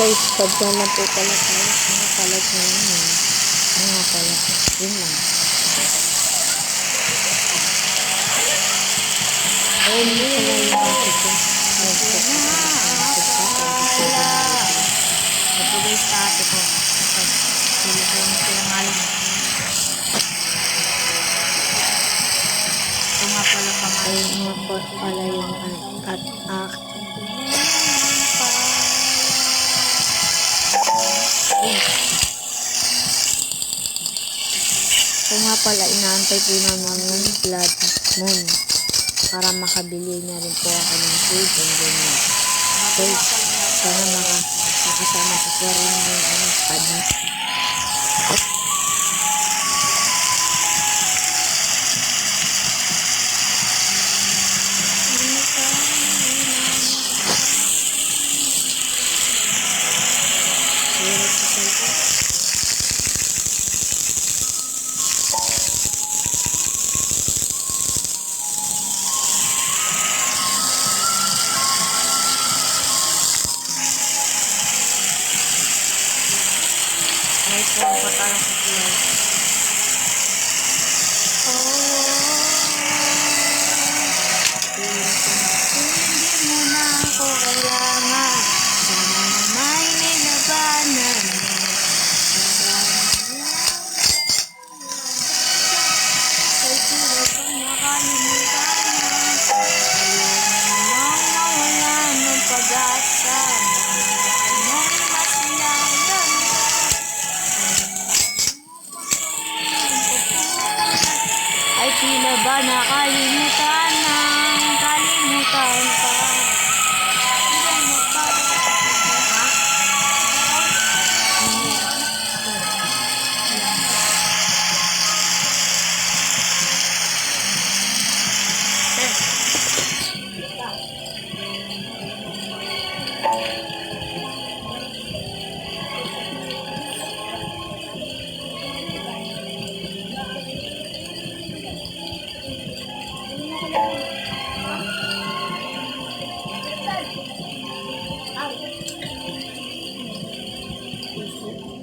guys, pagka na po pala tayo, mga palag na yun. Mga palag. Yun lang. Ayun mo pala yung bakit ko. Ito guys, tate ko. Telephone ko yung alam. Ito nga pala pangalan. Ayun nga po pala yung ano, at Ito nga pala, inaantay po namin yung blood moon para makabili na rin po ako ng food and ganyan. So, sana maka, makasama ko po rin yung ano, padis. Hirap sa Ay, po ang patalo ko Ay tila ba nakalimutan na kalimutan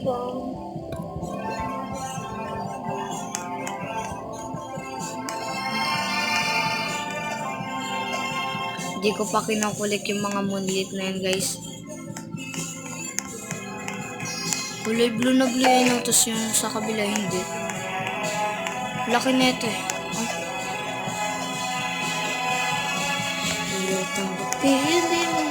Hindi ko pa kinukulik yung mga moonlit na yan guys. Kulay blue na blue yan tapos yung sa kabila hindi. Laki na ito eh. Oh. Iyotang pili